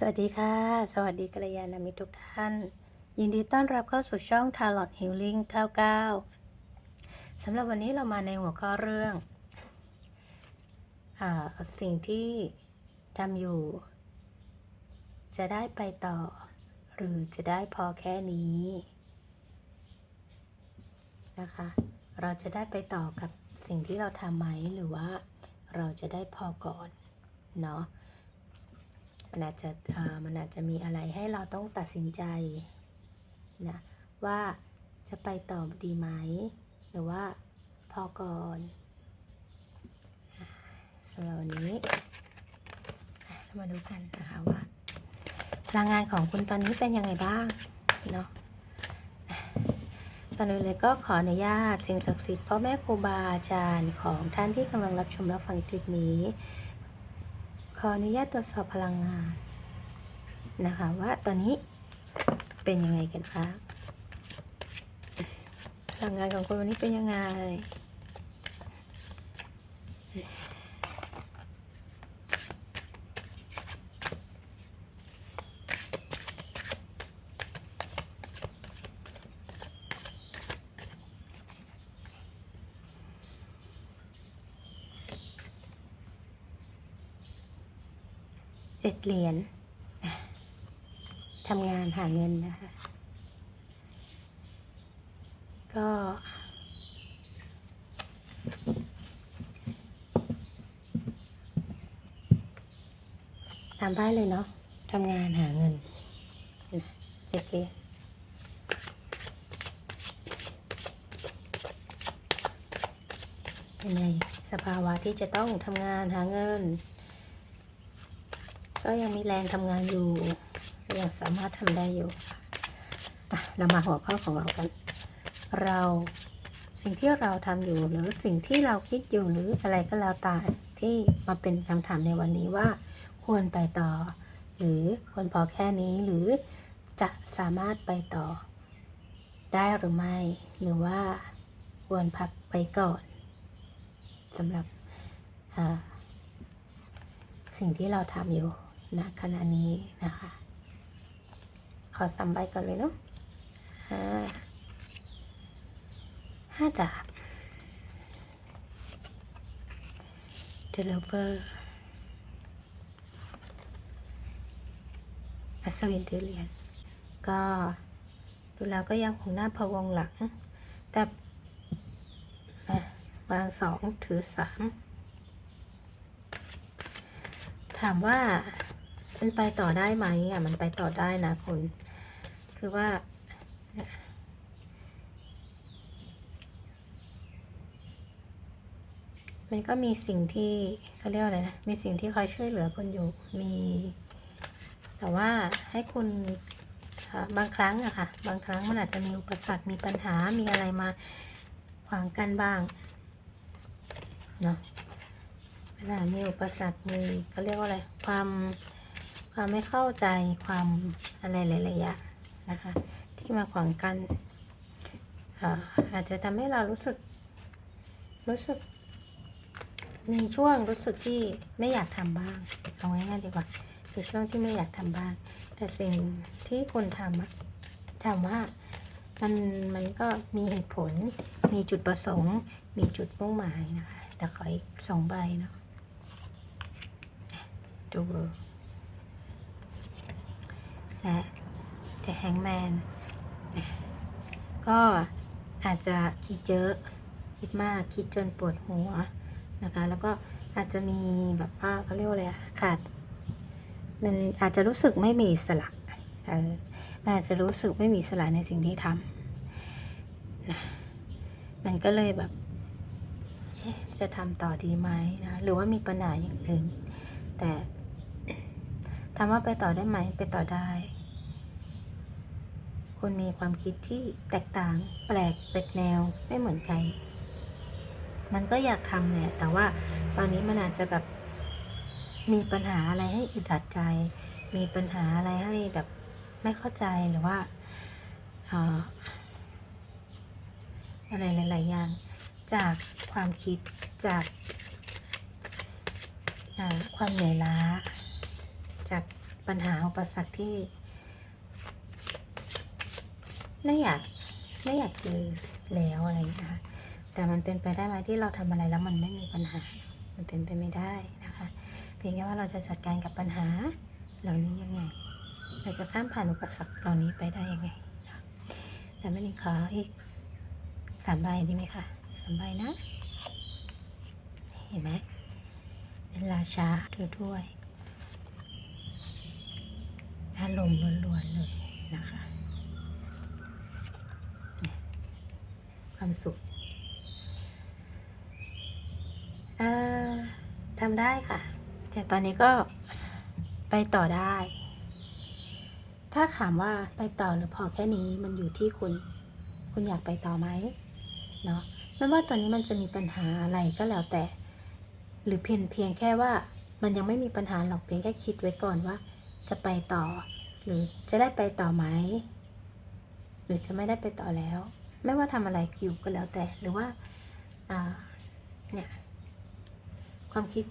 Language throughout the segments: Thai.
สวัสดีค่ะ สวัสดีกัลยาณมิตรทุกท่าน ยินดีต้อนรับเข้าสู่ช่อง Tarot Healing 99สำหรับวันนี้เรามาในหัวข้อเรื่องอสิ่งที่ทำอยู่ จะได้ไปต่อ หรือจะได้พอแค่นี้นะคะ เราจะได้ไปต่อกับสิ่งที่เราทำไหมหรือว่าเราจะได้พอก่อนเนาะ มันอาจจะมันอาจจะมีอะไรให้เราต้องตัดสินใจนะว่าจะไปต่อดีไหม หรือว่าพอก่อนสำหรับวันนี้เรามาดูกันนะคะว่าพลังงานของคุณตอนนี้เป็นยังไงบ้างเนาะอะตอนนี้เลยก็ขออนุญาตสิ่งศักดิ์สิทธิ์พ่อแม่ครูบาอาจารย์ของท่านที่กำลังรับชมรับฟังคลิปนี้ ขออนุญาตตรวจสอบพลังงานนะคะว่าตอนนี้เป็นยังไงกันคะพลังงานของคุณวันนี้เป็นยังไง เหรียญทำงานหาเงินนะคะ ก็ตามบ้านเลยเนาะทำงานหาเงินนะเจ็ดเรียญเป็นไงสภาวะที่จะต้องทำงานหาเงิน ก็ยังมีแรงทำงานอยู่ ยังสามารถทำได้อยู่เรามาหัวข้อของเรากัน เราสิ่งที่เราทำอยู่หรือสิ่งที่เราคิดอยู่หรืออะไรก็แล้วแต่ที่มาเป็นคำถามในวันนี้ว่า ควรไปต่อ หรือควรพอแค่นี้หรือจะสามารถไปต่อ ได้หรือไม่ หรือว่าควรพักไปก่อนสำหรับสิ่งที่เราทำอยู่ ณขณะนี้นะคะ ขอสามใบก่อนเลยเนาะห้าห้าดาบ developer อัศวินเทเลียนก็ดูแล้วก็ยังคงหน้าพะวงหลัง แต่วางสองถือสามถามว่า มันไปต่อได้ไหมอะ มันไปต่อได้นะคุณ คือว่ามันก็มีสิ่งที่เขาเรียกว่าอะไรนะ มีสิ่งที่คอยช่วยเหลือคุณอยู่ มี แต่ว่าให้คุณบางครั้งอะค่ะ บางครั้งมันอาจจะมีอุปสรรค มีปัญหา มีอะไรมาขวางกันบ้าง เนาะเวลามีอุปสรรค มีเขาเรียกว่าอะไร ความ ความไม่เข้าใจความอะไรหลายๆอย่างนะคะ ที่มาขวางกันอาจจะทำให้เรารู้สึก รู้สึกมีช่วงรู้สึกที่ไม่อยากทำบ้าง เอาง่ายๆดีกว่าคือช่วงที่ไม่อยากทำบ้าง แต่สิ่งที่คุณทำอะถามว่ามันมันก็มีเหตุผล มีจุดประสงค์ มีจุดมุ่งหมายนะคะเดี๋ยวขออีกสองใบเนาะดู และ The Hangman อะก็อาจจะคิดเยอะคิดมากคิดจนปวดหัวนะคะ แล้วก็อาจจะมีแบบว่าเขาเรียกว่าอะไรขาดมันอาจจะรู้สึกไม่มีสระเออมันอาจจะรู้สึกไม่มีสระในสิ่งที่ทำนะมันก็เลยแบบจะทำต่อดีไหมนะหรือว่ามีปัญหาอย่างอื่น แต่ถามว่าไปต่อได้ไหมไปต่อได้ คุณมีความคิดที่แตกต่างแปลกเป็นแนวไม่เหมือนใคร มันก็อยากทำแหละแต่ว่าตอนนี้มันอาจจะแบบมีปัญหาอะไรให้อึดอัดใจ มีปัญหาอะไรให้แบบไม่เข้าใจหรือว่าอะไรหลายๆอย่างจากความคิดจากความเหนื่อยล้า จากปัญหาอุปสรรคที่ ไม่อยากไม่อยากเจอแล้วอะไรอย่างเงี้ยค่ะแต่มันเป็นไปได้ไหมที่เราทำอะไรแล้วมันไม่มีปัญหา มันเป็นไปไม่ได้นะคะ เพียงแค่ว่าเราจะจัดการกับปัญหาเหล่านี้ยังไง เราจะข้ามผ่านอุปสรรคเหล่านี้ไปได้ยังไงนะแต่ไม่ได้ขออีกสามใบดีไหมคะสามใบนะ เห็นไหมเป็นราชาถ้วยถ้วยอารมณ์ล้วนๆเลยนะคะเนี่ย ความสุขทำได้ค่ะ แต่ตอนนี้ก็ไปต่อได้ ถ้าถามว่าไปต่อหรือพอแค่นี้มันอยู่ที่คุณ คุณอยากไปต่อไหมเนาะไม่ว่าตอนนี้มันจะมีปัญหาอะไรก็แล้วแต่ หรือเพียงเพียงแค่ว่ามันยังไม่มีปัญหาหรอกเพียงแค่คิดไว้ก่อนว่า จะไปต่อ หรือจะได้ไปต่อไหม หรือจะไม่ได้ไปต่อแล้ว ไม่ว่าทำอะไรอยู่ก็แล้วแต่ หรือว่าเนี่ยความคิด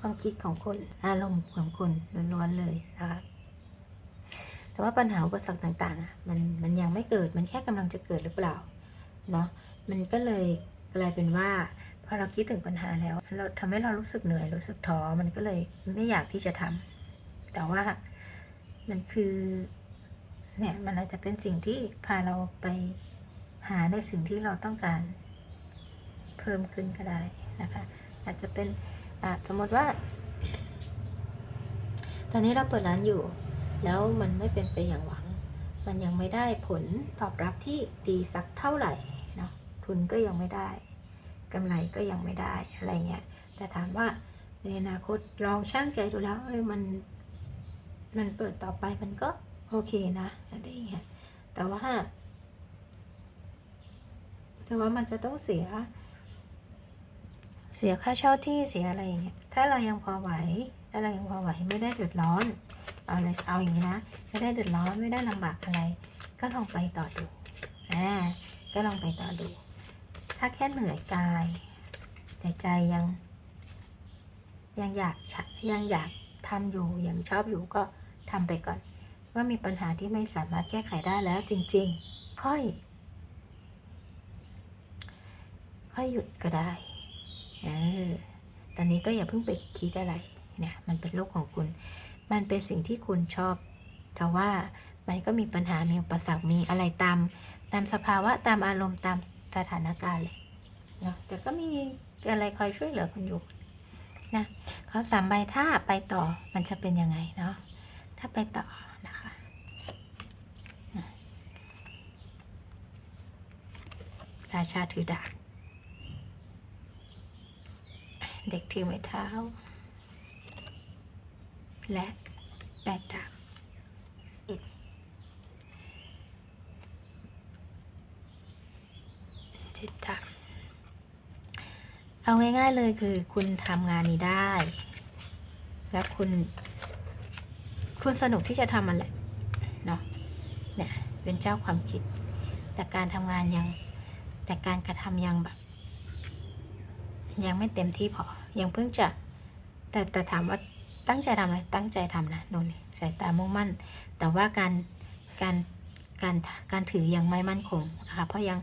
ความคิดของคุณอารมณ์ของคุณล้วนๆเลยนะคะแต่ว่าปัญหาอุปสรรคต่างๆอะมันมันยังไม่เกิดมันแค่กำลังจะเกิดหรือเปล่าเนาะมันก็เลยกลายเป็นว่าพอเราคิดถึงปัญหาแล้ว เราทำให้เรารู้สึกเหนื่อยรู้สึกท้อมันก็เลยไม่อยากที่จะทำแต่ว่ามันคือเนี่ยมันอาจจะเป็นสิ่งที่พาเราไป หาในสิ่งที่เราต้องการเพิ่มขึ้นก็ได้นะคะ อาจจะเป็นสมมติว่า ตอนนี้เราเปิดร้านอยู่ แล้วมันไม่เป็นไปอย่างหวัง มันยังไม่ได้ผลตอบรับที่ดีสักเท่าไหร่เนาะทุนก็ยังไม่ได้กำไรก็ยังไม่ได้อะไรเงี้ยแต่ถามว่าในอนาคตลองช่างใจดูแล้วเอ้ยมันมันเปิดต่อไปมันก็โอเคนะอะไรเงี้ยแต่ว่า แต่ว่ามันจะต้องเสีย เสียค่าเช่าที่เสียอะไรอย่างเงี้ย ถ้าเรายังพอไหวถ้าเรายังพอไหวไม่ได้เดือดร้อน เอาเลยเอาอย่างนี้นะ ไม่ได้เดือดร้อนไม่ได้ลำบากอะไร ก็ลองไปต่อดู อ่า ก็ลองไปต่อดู ถ้าแค่เหนื่อยกายแต่ใจยัง ยังอยากยังอยากทำอยู่ยังชอบอยู่ก็ทำไปก่อน ว่ามีปัญหาที่ไม่สามารถแก้ไขได้แล้วจริง ๆ ค่อย ค่อยหยุดก็ได้เออตอนนี้ก็อย่าเพิ่งไปคิดอะไรเนี่ยมันเป็นโลกของคุณ มันเป็นสิ่งที่คุณชอบแต่ว่ามันก็มีปัญหา มีอุปสรรค มีอะไรตาม ตามสภาวะ ตามอารมณ์ ตามสถานการณ์เลยเนาะ แต่ก็มีอะไรคอยช่วยเหลือคุณอยู่นะเขาสามใบถ้าไปต่อ มันจะเป็นยังไงเนาะ ถ้าไปต่อนะคะอะราชาถือดาบ เด็กถือไม้เท้า และแปดดาบเจ็ดดาบเอาง่ายๆเลยคือคุณทำงานนี้ได้ แล้วคุณ คุณสนุกที่จะทำมันแหละเนาะเนี่ยเป็นเจ้าความคิด แต่การทำงานยังแต่การกระทำยังแบบ ยังไม่เต็มที่พอ ยังเพิ่งจะ แต่แต่ถามว่าตั้งใจทำไหมตั้งใจทำนะโน่นนี่สายตามุ่งมั่น แต่ว่าการการการการถือยังไม่มั่นคงนะคะเพราะยัง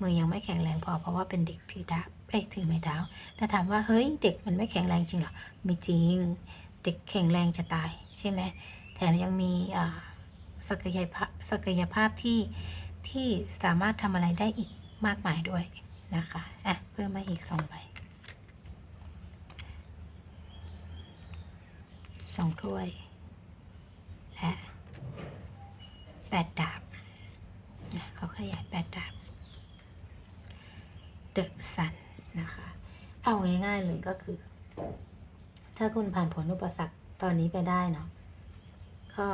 มือยังไม่แข็งแรงพอเพราะว่าเป็นเด็กถือดาบเอ้ยถือไม้เท้าแต่ถามว่าเฮ้ยเด็กมันไม่แข็งแรงจริงหรอม่จริง เด็กแข็งแรงจะตาย ใช่ไหมแถมยังมีอ่าศักยภาพศักยภาพที่ที่สามารถทำอะไรได้อีกมากมายด้วยนะคะอะเพิ่มมาอีกสองใบ สองถ้วย และแปดดาบนะเขาขยายแปดดาบเดอะซันนะคะ เอาง่ายๆเลยก็คือ ถ้าคุณผ่านผลอุปสรรคตอนนี้ไปได้เนาะก็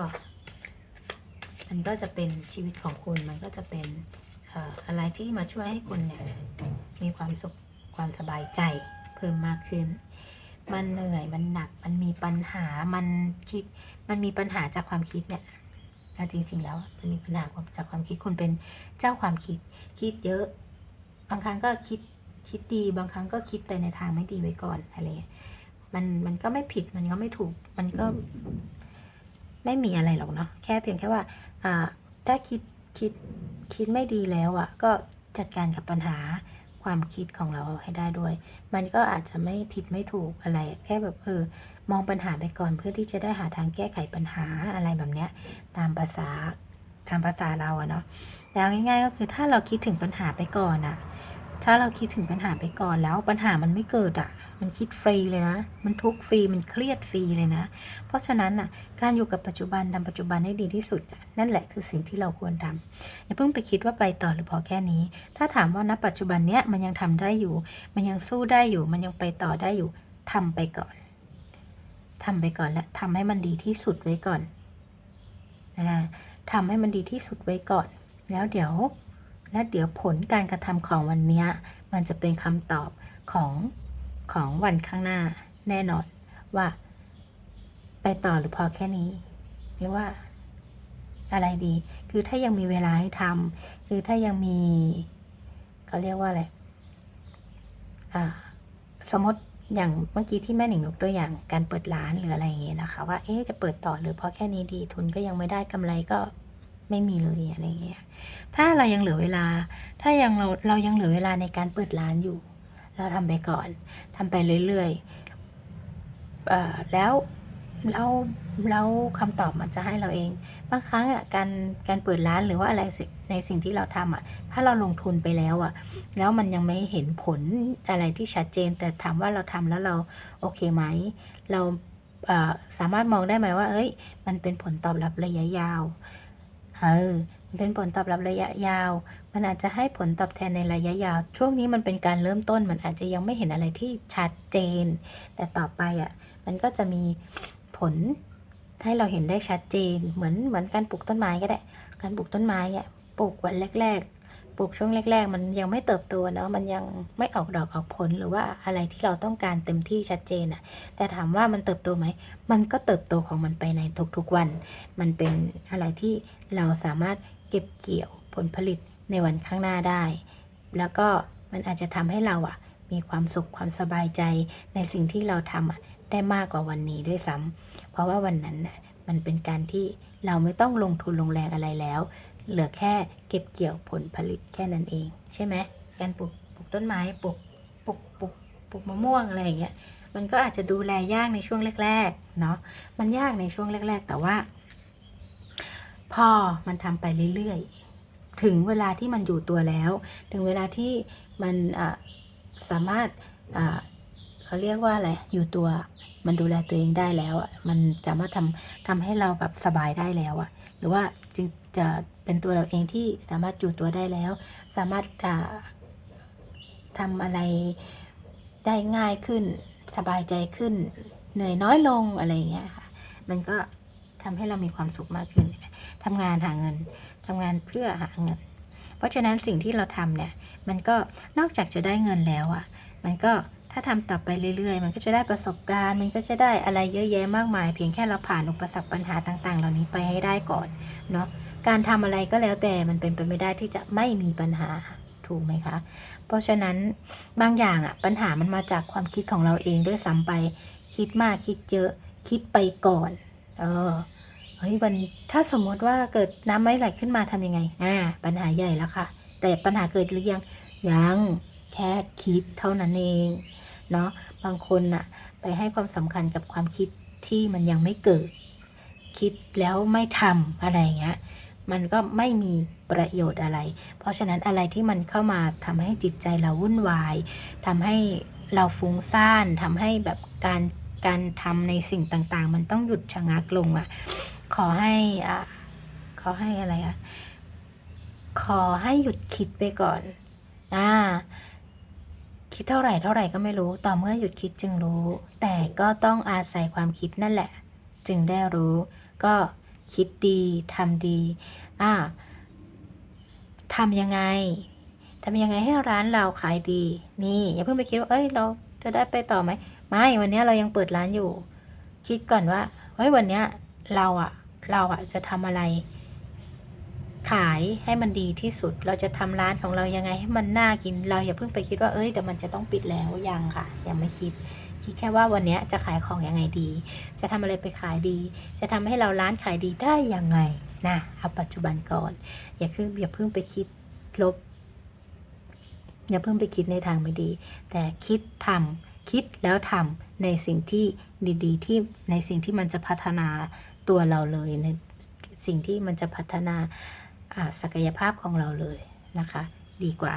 มันก็จะเป็นชีวิตของคุณมันก็จะเป็นออะไรที่มาช่วยให้คุณเนี่ยมีความสุขความสบายใจเพิ่มมากขึ้น มันเหนื่อยมันหนัก มันมีปัญหามันคิด มันมีปัญหาจากความคิดเนี่ยเอาจริง ๆ แล้วมันมีปัญหาจากความคิดคุณเป็นเจ้าความคิด คิดเยอะ บางครั้งก็คิดคิดดี บางครั้งก็คิดไปในทางไม่ดีไว้ก่อนอะไรเงี้ยมันมันก็ไม่ผิดมันก็ไม่ถูก มันก็ไม่มีอะไรหรอกเนาะแค่เพียงแค่ว่าอ่าถ้าคิดคิดคิดไม่ดีแล้วอะ่ะ ก็จัดการกับปัญหา ความคิดของเราให้ได้ด้วย มันก็อาจจะไม่ผิดไม่ถูกอะไร แค่แบบเออมองปัญหาไปก่อนเพื่อที่จะได้หาทางแก้ไขปัญหาอะไรแบบเนี้ย ตามภาษาตามภาษาเราอะเนาะแล้วง่าย ๆ ก็คือถ้าเราคิดถึงปัญหาไปก่อนอะ ถ้าเราคิดถึงปัญหาไปก่อนแล้วปัญหามันไม่เกิดอะมันคิดฟรีเลยนะ มันทุกฟรี มันเครียดฟรีเลยนะ เพราะฉะนั้นอะ การอยู่กับปัจจุบันทำปัจจุบันให้ดีที่สุด นั่นแหละคือสิ่งที่เราควรทำอย่าเพิ่งไปคิดว่าไปต่อหรือพอแค่นี้ ถ้าถามว่าณปัจจุบันเนี้ยมันยังทำได้อยู่ มันยังสู้ได้อยู่ มันยังไปต่อได้อยู่ทำไปก่อนทำไปก่อนและทำให้มันดีที่สุดไว้ก่อนนะทำให้มันดีที่สุดไว้ก่อน แล้วเดี๋ยว และเดี๋ยวผลการกระทำของวันนี้มันจะเป็นคำตอบของของวันข้างหน้าแน่นอนว่า ไปต่อหรือพอแค่นี้ หรือว่าอะไรดี คือถ้ายังมีเวลาให้ทำคือถ้ายังมีเขาเรียกว่าอะไรอ่าสมมติอย่างเมื่อกี้ที่แม่หนิงยกตัวอย่างการเปิดร้านหรืออะไรอย่างเงี้ยนะคะ ว่าเอ๊จะเปิดต่อหรือพอแค่นี้ดีทุนก็ยังไม่ได้กำไรก็ ไม่มีเลยอะไรเงี้ย ถ้าเรายังเหลือเวลา ถ้ายังเราเรายังเหลือเวลาในการเปิดร้านอยู่ เราทำไปก่อนทำไปเรื่อยๆเอ่อแล้วแล้วแล้วคำตอบมันจะให้เราเอง บางครั้งอะการการเปิดร้านหรือว่าอะไรในสิ่งที่เราทำอะ ถ้าเราลงทุนไปแล้วอะ แล้วมันยังไม่เห็นผลอะไรที่ชัดเจน แต่ถามว่าเราทำแล้วเราโอเคไหม เราสามารถมองได้ไหมว่า เอ้ย มันเป็นผลตอบรับระยะยาว เออมันเป็นผลตอบรับระยะยาว มันอาจจะให้ผลตอบแทนในระยะยาว ช่วงนี้มันเป็นการเริ่มต้น มันอาจจะยังไม่เห็นอะไรที่ชัดเจน แต่ต่อไปอะ มันก็จะมีผลให้เราเห็นได้ชัดเจน เหมือนเหมือนการปลูกต้นไม้ก็ได้ การปลูกต้นไม้เนี่ย ปลูกวันแรก ปลูกช่วงแรก ๆ มันยังไม่เติบโตเนาะมันยังไม่ออกดอกออกผลหรือว่าอะไรที่เราต้องการเต็มที่ชัดเจนอะแต่ถามว่ามันเติบโตไหม มันก็เติบโตของมันไปในทุกๆวัน มันเป็นอะไรที่เราสามารถเก็บเกี่ยวผลผลิตในวันข้างหน้าได้ แล้วก็มันอาจจะทำให้เราอะมีความสุขความสบายใจในสิ่งที่เราทำอะได้มากกว่าวันนี้ด้วยซ้ำเพราะว่าวันนั้นน่ะมันเป็นการที่เราไม่ต้องลงทุนลงแรงอะไรแล้ว เหลือแค่เก็บเกี่ยวผลผลิตแค่นั้นเอง ใช่ไหมการปลูกปลูกต้นไม้ปลูกปลูกปลูกปลูกมะม่วงอะไรอย่างเงี้ยมันก็อาจจะดูแลยากในช่วงแรกๆเนาะมันยากในช่วงแรก ๆ แต่ว่า พอมันทำไปเรื่อยๆ ถึงเวลาที่มันอยู่ตัวแล้ว ถึงเวลาที่มันสามารถเขาเรียกว่าอะไรอยู่ตัวมันดูแลตัวเองได้แล้ว มันสามารถทำทำให้เราแบบสบายได้แล้วอะหรือว่าจึง จะเป็นตัวเราเองที่สามารถอยู่ตัวได้แล้ว สามารถทำอะไรได้ง่ายขึ้น สบายใจขึ้น เหนื่อยน้อยลงอะไรอย่างเงี้ยค่ะมันก็ทำให้เรามีความสุขมากขึ้นทำงานหาเงินทำงานเพื่อหาเงิน เพราะฉะนั้นสิ่งที่เราทำเนี่ย มันก็นอกจากจะได้เงินแล้วอะ มันก็ถ้าทำต่อไปเรื่อยๆ มันก็จะได้ประสบการณ์ มันก็จะได้อะไรเยอะแยะมากมาย เพียงแค่เราผ่านอุปสรรคปัญหาต่าง ๆ เหล่านี้ไปให้ได้ก่อนเนาะ การทำอะไรก็แล้วแต่มันเป็นไปไม่ได้ที่จะไม่มีปัญหาถูกไหมคะ เพราะฉะนั้นบางอย่างอะปัญหามันมาจากความคิดของเราเองด้วยซ้ำไปคิดมากคิดเยอะคิดไปก่อน เออเฮ้ยวันถ้าสมมติว่าเกิดน้ำไม่ไหลขึ้นมาทำยังไงอ่าปัญหาใหญ่แล้วค่ะ แต่ปัญหาเกิดหรือยังยังแค่คิดเท่านั้นเองเนาะบางคนน่ะไปให้ความสำคัญกับความคิดที่มันยังไม่เกิด คิดแล้วไม่ทำอะไรเงี้ย มันก็ไม่มีประโยชน์อะไร เพราะฉะนั้นอะไรที่มันเข้ามาทำให้จิตใจเราวุ่นวายทำให้เราฟุ้งซ่านทำให้แบบการการทำในสิ่งต่างๆ มันต้องหยุดชะงักลงอะ ขอให้อะขอให้อะไรอะ ขอให้หยุดคิดไปก่อน อ่าคิดเท่าไหร่เท่าไหร่ก็ไม่รู้ ต่อเมื่อหยุดคิดจึงรู้ แต่ก็ต้องอาศัยความคิดนั่นแหละ จึงได้รู้ ก็ คิดดีทำดีอ่าทำยังไงทำยังไงให้ร้านเราขายดี นี่ อย่าเพิ่งไปคิดว่าเอ้ยเราจะได้ไปต่อไหมไม่วันนี้เรายังเปิดร้านอยู่ คิดก่อนว่าเฮ้ยวันนี้เราอะเราอะจะทำอะไร ขายให้มันดีที่สุด เราจะทำร้านของเรายังไงให้มันน่ากิน เราอย่าเพิ่งไปคิดว่าเอ้ยเดี๋ยวมันจะต้องปิดแล้วยังค่ะ ยังไม่คิด คิดแค่ว่าวันนี้จะขายของยังไงดี จะทำอะไรไปขายดี จะทำให้เราร้านขายดีได้ยังไงนะเอาปัจจุบันก่อน อย่าเพิ่งอย่าเพิ่งไปคิดลบ อย่าเพิ่งไปคิดในทางไม่ดี แต่คิดทำคิดแล้วทำในสิ่งที่ดีๆ ที่ในสิ่งที่มันจะพัฒนาตัวเราเลยในสิ่งที่มันจะพัฒนาศักยภาพของเราเลยนะคะ ดีกว่า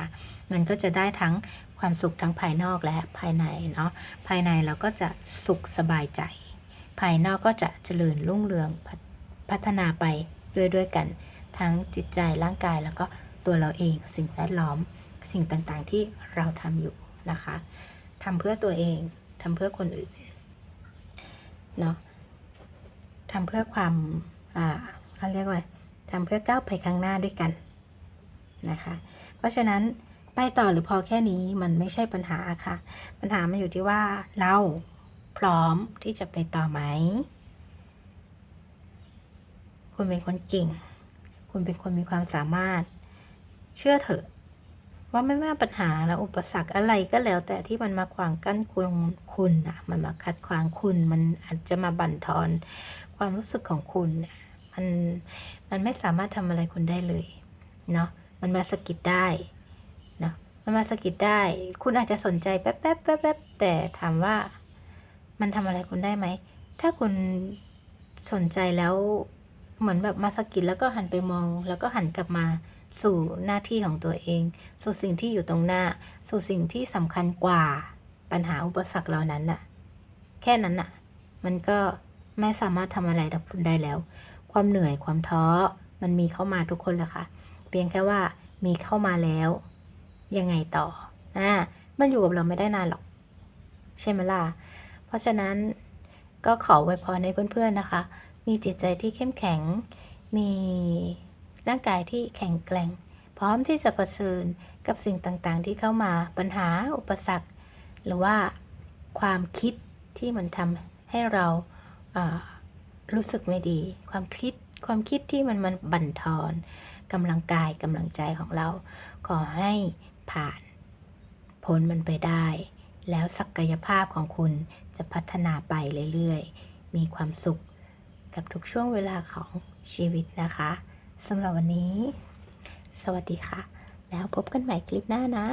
มันก็จะได้ทั้ง ความสุขทั้งภายนอกและภายในเนาะภายในเราก็จะสุขสบายใจ ภายนอกก็จะเจริญรุ่งเรืองพัฒพัฒนาไปด้วยด้วยกัน ทั้งจิตใจร่างกายแล้วก็ตัวเราเองสิ่งแวดล้อมสิ่งต่างๆที่เราทำอยู่นะคะทำเพื่อตัวเองทำเพื่อคนอื่นเนาะทำเพื่อความอ่าเขาเรียกว่าทำเพื่อก้าวไปข้างหน้าด้วยกันนะคะ เพราะฉะนั้น ไปต่อหรือพอแค่นี้มันไม่ใช่ปัญหาค่ะ ปัญหามันอยู่ที่ว่าเราพร้อมที่จะไปต่อไหม คุณเป็นคนเก่ง คุณเป็นคนมีความสามารถ เชื่อเถอะ ว่าไม่ว่าปัญหาและอุปสรรคอะไรก็แล้ว แต่ที่มันมาขวางกั้นคุณคุณนะมันมาขัดขวางคุณ มันอาจจะมาบั่นทอน ความรู้สึกของคุณเนี่ยมันมันไม่สามารถทำอะไรคุณได้เลย เนาะมันมาสะกิดได้ มันมาสะกิดได้ คุณอาจจะสนใจแป๊บแป๊บแป๊บแป๊บแต่ถามว่ามันทำอะไรคุณได้ไหม ถ้าคุณสนใจแล้วเหมือนแบบมาสะกิดแล้วก็หันไปมอง แล้วก็หันกลับมาสู่หน้าที่ของตัวเอง สู่สิ่งที่อยู่ตรงหน้า สู่สิ่งที่สำคัญกว่าปัญหาอุปสรรคเหล่านั้นน่ะ แค่นั้นน่ะ มันก็ไม่สามารถทำอะไรกับคุณได้แล้ว ความเหนื่อยความท้อมันมีเข้ามาทุกคนแหละค่ะ เพียงแค่ว่ามีเข้ามาแล้ว ยังไงต่ออ่ามันอยู่กับเราไม่ได้นานหรอก ใช่ไหมล่ะ เพราะฉะนั้นก็ขอไว้พรให้เพื่อนๆนะคะ มีจิตใจที่เข้มแข็ง มีร่างกายที่แข็งแกร่ง พร้อมที่จะเผชิญกับสิ่งต่างๆ ที่เข้ามาปัญหาอุปสรรค หรือว่าความคิดที่มันทำให้เราารู้สึกไม่ดี ความคิดความคิดที่มันมันบั่นทอนกำลังกายกำลังใจของเรา ขอให้ ผ่าน พ้นมันไปได้ แล้วศักยภาพของคุณจะพัฒนาไปเรื่อยๆ มีความสุขกับทุกช่วงเวลาของชีวิตนะคะสำหรับวันนี้ สวัสดีค่ะ แล้วพบกันใหม่คลิปหน้านะ